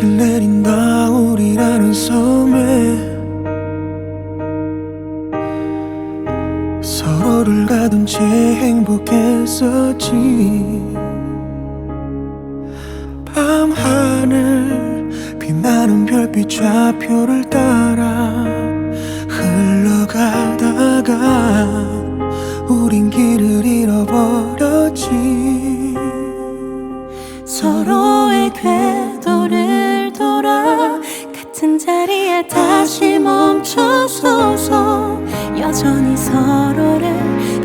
빛을 내린다 우리라는 섬에. 서로를 가둔 채 행복했었지. 밤하늘 빛나는 별빛 좌표를 따라 흘러가다가 우린 길을 잃어버렸지. 서로의 궤 다시 멈춰서서 여전히 서로를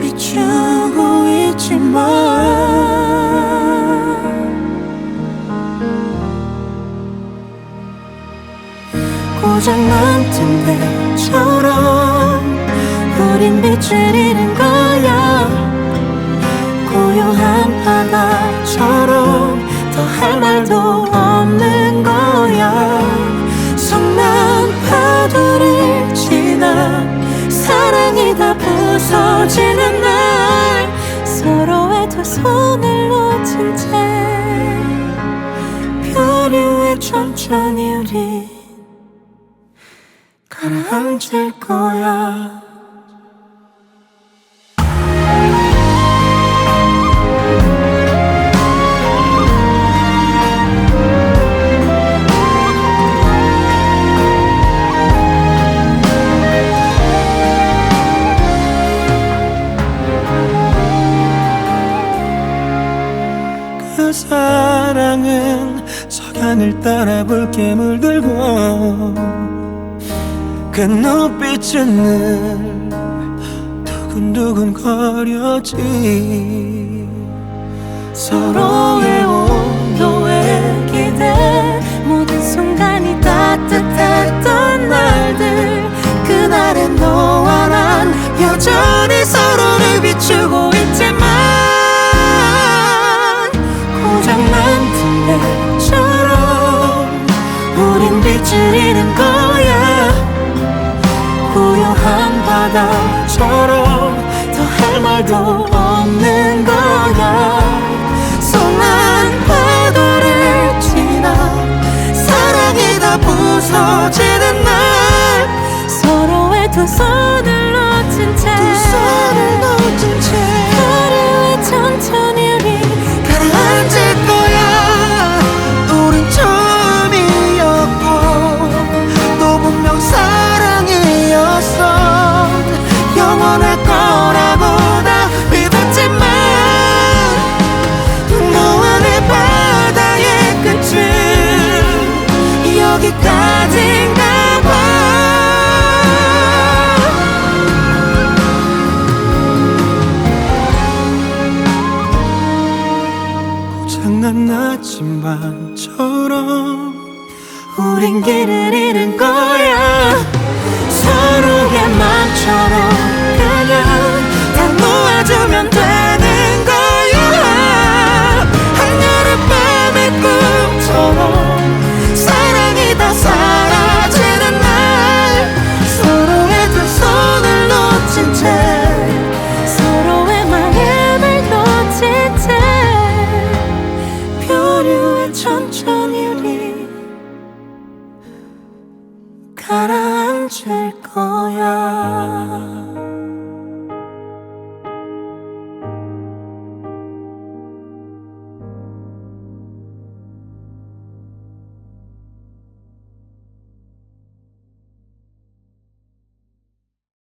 비추고 있지만 고장난 등대처럼 우린 빛을 잃은 거야. 고요한 바다처럼 더 할 말도 다 부서지는 날 서로의 두 손을 놓친 채 표류에 천천히 우리 가라앉을 거야 사랑은 석양을 따라 붉게 물들고 그 눈빛은 늘 두근두근 거렸지. 서로의 온도에 기대 모든 순간이 따뜻했던 날들. 그날의 너와 난 여전히 서로를 비추고 잃은 거야. 고요한 바다처럼 더 할 말도 없는 분명 사랑이었어. 영원할 거라고 다 믿었지만 너와 내 바다의 끝은 여기까지인가 봐. 고장난 나침반처럼 우린 길을 잃은 거야. 서로의 맘처럼 그냥 다 모아주면 되는 거야. 한여름밤의 꿈처럼 사랑이 다 사라지는 날. 서로의 두 손을 놓친 채 서로의 마음을 놓친 채 표류에 천천히